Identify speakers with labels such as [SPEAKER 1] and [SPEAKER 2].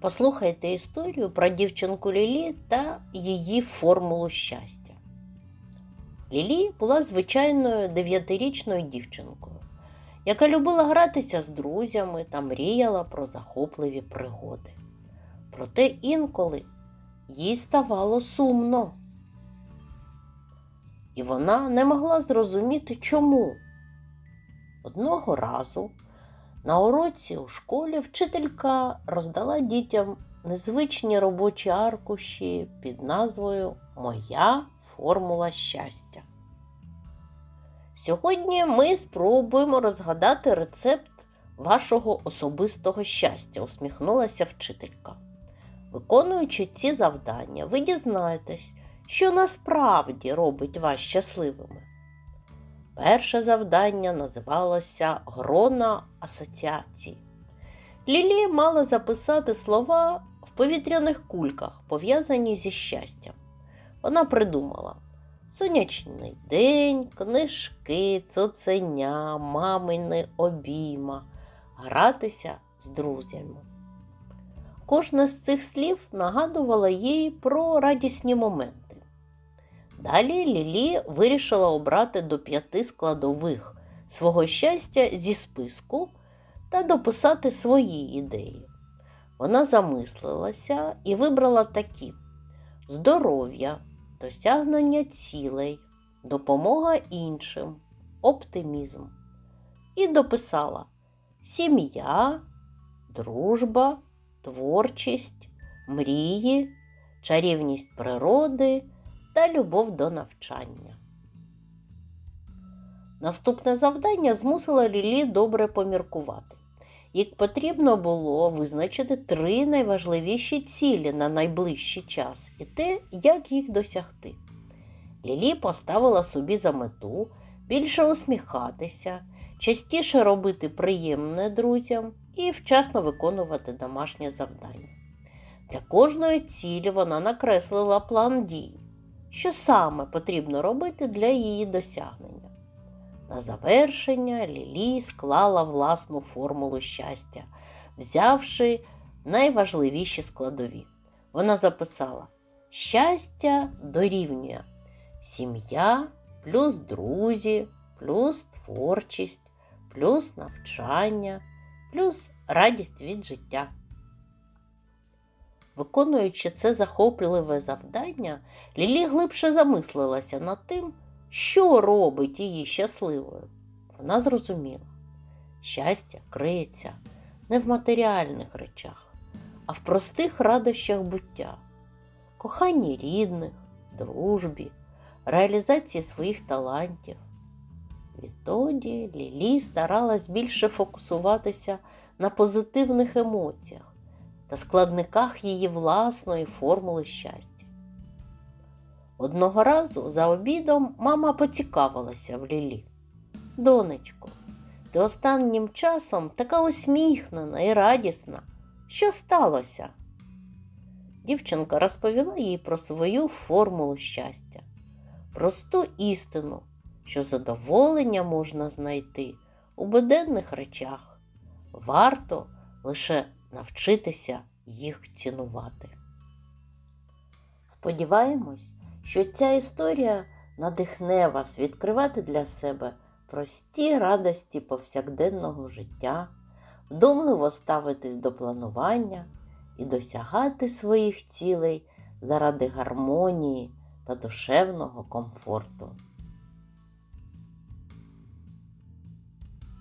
[SPEAKER 1] Послухайте історію про дівчинку Лілі та її формулу щастя. Лілі була звичайною дев'ятирічною дівчинкою, яка любила гратися з друзями та мріяла про захопливі пригоди. Проте інколи їй ставало сумно. І вона не могла зрозуміти, чому. Одного разу на уроці у школі вчителька роздала дітям незвичні робочі аркуші під назвою Моя формула щастя. Сьогодні ми спробуємо розгадати рецепт вашого особистого щастя, усміхнулася вчителька. Виконуючи ці завдання, ви дізнаєтесь, що насправді робить вас щасливими. Перше завдання називалося Грона асоціацій. Лілі мала записати слова в повітряних кульках, пов'язані зі щастям. Вона придумала сонячний день, книжки, цуценя, мамини обійма, гратися з друзями. Кожне з цих слів нагадувала їй про радісні моменти. Далі Лілі вирішила обрати до п'яти складових свого щастя зі списку та дописати свої ідеї. Вона замислилася і вибрала такі: здоров'я, досягнення цілей, допомога іншим, оптимізм. І дописала сім'я, дружба, творчість, мрії, чарівність природи та любов до навчання. Наступне завдання змусило Лілі добре поміркувати. Їй потрібно було визначити три найважливіші цілі на найближчий час і те, як їх досягти. Лілі поставила собі за мету більше усміхатися, частіше робити приємне друзям і вчасно виконувати домашнє завдання. Для кожної цілі вона накреслила план дій що саме потрібно робити для її досягнення. На завершення Лілі склала власну формулу щастя, взявши найважливіші складові. Вона записала: щастя дорівнює сім'я плюс друзі, плюс творчість, плюс навчання, плюс радість від життя. Виконуючи це захопливе завдання, Лілі глибше замислилася над тим, що робить її щасливою. Вона зрозуміла, щастя криється не в матеріальних речах, а в простих радощах буття, коханні рідних, дружбі, реалізації своїх талантів. Відтоді Лілі старалась більше фокусуватися на позитивних емоціях та складниках її власної формули щастя. Одного разу за обідом мама поцікавилася в Лілі. Донечко, ти останнім часом така усміхнена і радісна. Що сталося? Дівчинка розповіла їй про свою формулу щастя, просту істину, що задоволення можна знайти у буденних речах. Варто лише навчитися їх цінувати. Сподіваємось, що ця історія надихне вас відкривати для себе прості радості повсякденного життя, вдумливо ставитись до планування і досягати своїх цілей заради гармонії та душевного комфорту.